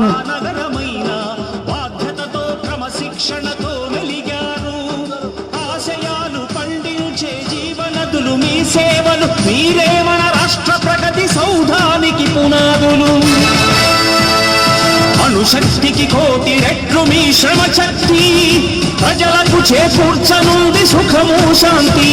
నగరమైన బాధ్యతతో క్రమశిక్షణతో మెలిగారు ఆశయాలు పండించే జీవనదులు మీ సేవలు మీరే మన రాష్ట్ర ప్రగతి సౌధానికి పునాదులు. అణుశక్తికి కోటి రెట్లు మీ శ్రమ శక్తి ప్రజలకు చేకూర్చనుంది సుఖము శాంతి.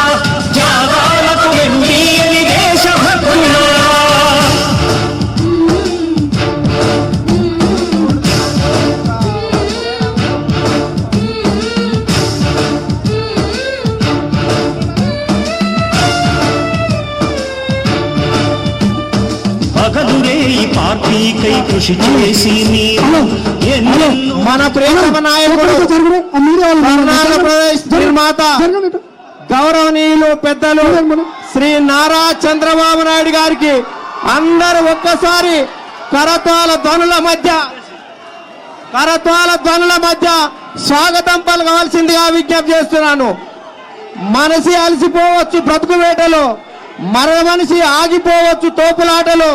పార్టీకై కృషి చేసి మీరు ఎన్నెన్నో మన ప్రియతమ నాయకుడు నిర్మాత గౌరవనీయులు పెద్దలు శ్రీ నారా చంద్రబాబు నాయుడు గారికి అందరూ ఒక్కసారి కరతాల ధ్వనుల మధ్య కరతాల ధ్వనుల మధ్య స్వాగతం పలకవలసిందిగా విజ్ఞప్తి చేస్తున్నాను. మనసి అలసిపోవచ్చు బ్రతుకు వేటలో మరణ మనిషి ఆగిపోవచ్చు తోపులాటలో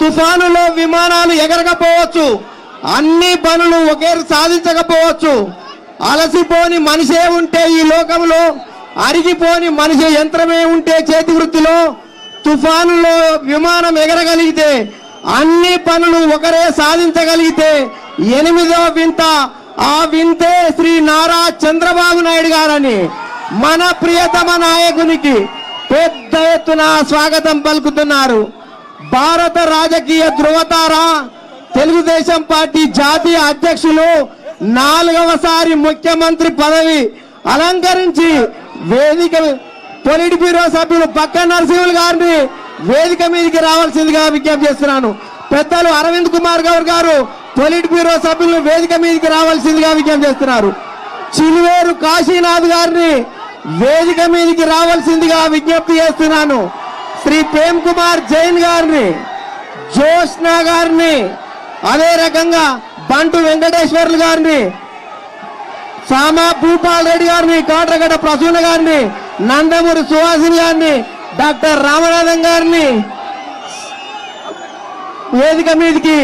తుఫానులో విమానాలు ఎగరకపోవచ్చు. అన్ని పనులు ఒకే సాధించకపోవచ్చు. అలసిపోని మనిషే ఉంటే ఈ లోకంలో అరిగిపోని మనిషి యంత్రమే ఉంటే చేతి వృత్తిలో. తుఫానులో విమానం ఎగరగలిగితే అన్ని పనులు ఒకరే సాధించగలిగితే ఎనిమిదో వింత ఆ వింతే శ్రీ నారా చంద్రబాబు నాయుడు గారని మన ప్రియతమ నాయకునికి పెద్ద ఎత్తున స్వాగతం పలుకుతున్నారు. భారత రాజకీయ ధృవతార తెలుగుదేశం పార్టీ జాతీయ అధ్యక్షులు నాలుగవసారి ముఖ్యమంత్రి పదవి అలంకరించి వేదిక పొలిట్ బ్యూరో సభ్యులు పక్క నరసింహులు గారిని వేదిక మీదకి రావాల్సిందిగా విజ్ఞప్తి చేస్తున్నాను. పెద్దలు అరవింద్ కుమార్ గౌర్ గారు పొలిట్ బ్యూరో సభ్యులు వేదిక మీదకి రావాల్సిందిగా విజ్ఞప్తి చేస్తున్నారు. చిలువేరు కాశీనాథ్ గారిని వేదిక మీదకి రావాల్సిందిగా విజ్ఞప్తి చేస్తున్నాను. శ్రీ ప్రేమ్ కుమార్ జైన్ గారిని జోష్న గారిని అదే రకంగా బంటు వెంకటేశ్వర్లు గారిని సామా భూపాల్ రెడ్డి గారిని కాట్రగడ్డ ప్రసూన గారిని నందమూరి సుహాసిని గారిని డాక్టర్ రామనాథన్ గారిని వేదిక మీదకి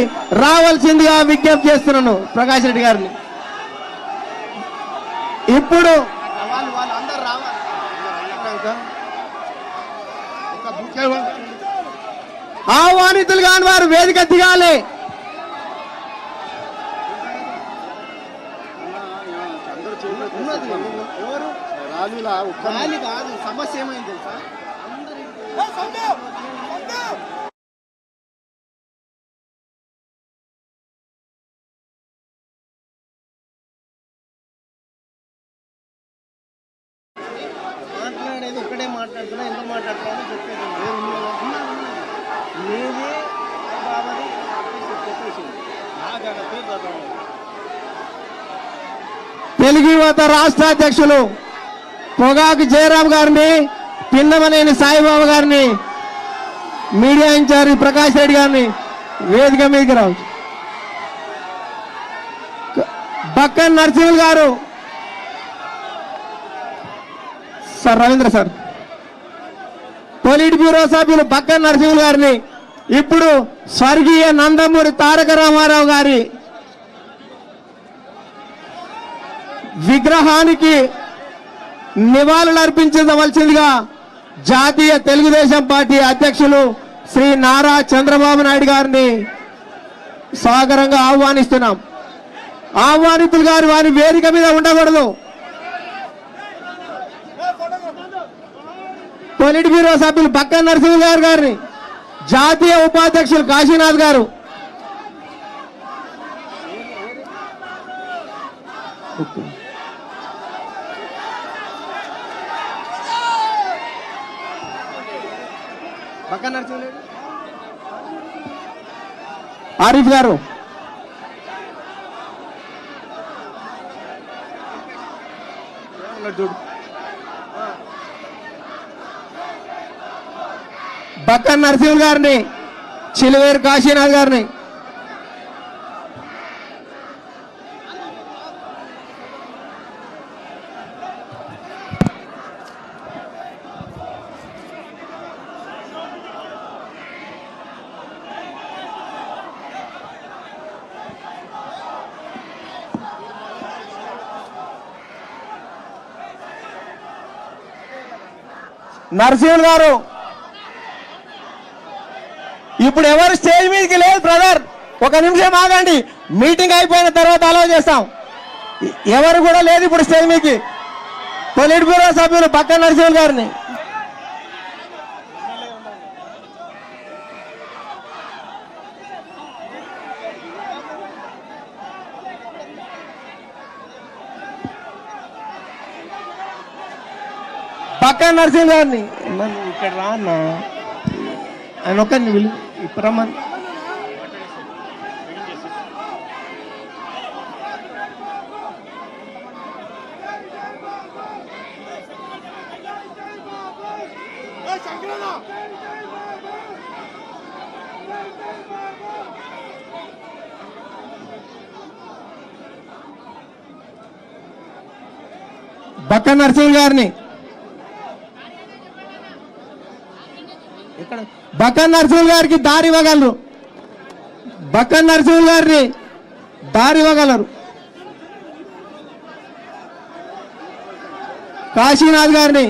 రావాల్సిందిగా విజ్ఞప్తి చేస్తున్నాను ప్రకాష్ రెడ్డి గారిని. ఇప్పుడు ఆహ్వానితులు కాని వారు వేదిక దిగాలి. కాదు సమస్య ఏమైంది తెలుసా? మాట్లాడేది ఒక్కడే మాట్లాడుతున్నా ఎంత మాట్లాడుతున్నా చెప్పేది వేరే ఉంది ఉన్నది, ఉన్నది. చెప్పేసింది నాకు అక్కడ పేరు తెలుగు యువత రాష్ట్ర అధ్యక్షులు పొగాకు జయరాం గారిని పిన్నమనేని సాయిబాబు గారిని మీడియా ఇన్ఛార్జి ప్రకాష్ రెడ్డి గారిని వేదిక మీదకి రావచ్చు. బక్కన్ నరసింహులు గారు sir Ravindra sir. Politburo సభ్యులు బక్క నరసింహులు గారిని ఇప్పుడు స్వర్గీయ నందమూరి తారక రామారావు గారి విగ్రహానికి నివాళులు అర్పించవలసిందిగా జాతీయ తెలుగుదేశం పార్టీ అధ్యక్షులు శ్రీ నారా చంద్రబాబు నాయుడు గారిని సాగరంగా ఆహ్వానిస్తున్నాం. ఆహ్వానితులు గారు వారి వేదిక మీద ఉండకూడదు. పొలిట్ బ్యూరో సభ్యులు పక్క నరసింహ గారు గారిని జాతీయ ఉపాధ్యక్షులు కాశీనాథ్ గారు. ఆరిఫ్ గారు. పక్కన నరసింహులు గారిని చిలువేరు కాశీనాథ్ గారిని. నరసింహులు గారు ఇప్పుడు ఎవరు స్టేజ్ మీదకి లేదు బ్రదర్ ఒక నిమిషం ఆగండి. మీటింగ్ అయిపోయిన తర్వాత అలా చేస్తాం. ఎవరు కూడా లేదు ఇప్పుడు స్టేజ్ మీదకి. పొలిట్ బ్యూరో సభ్యులు పక్క నరసింహులు గారిని. పక్క నరసింహ గారిని. ఇక్కడ రానా ఆయన ఒక్కరిని విలు ఇప్పుడు రమ్మని బక్క నరసింహ గారిని బకన్ నర్సులు గారికి దారి ఇవ్వగలరు. బకన్ నర్సులు గారిని దారి ఇవ్వగలరు. కాశీనాథ్ గారిని